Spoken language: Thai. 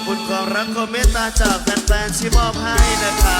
อบคุณความรักความเมตตาจากแฟนๆที่มอบให้นะครับ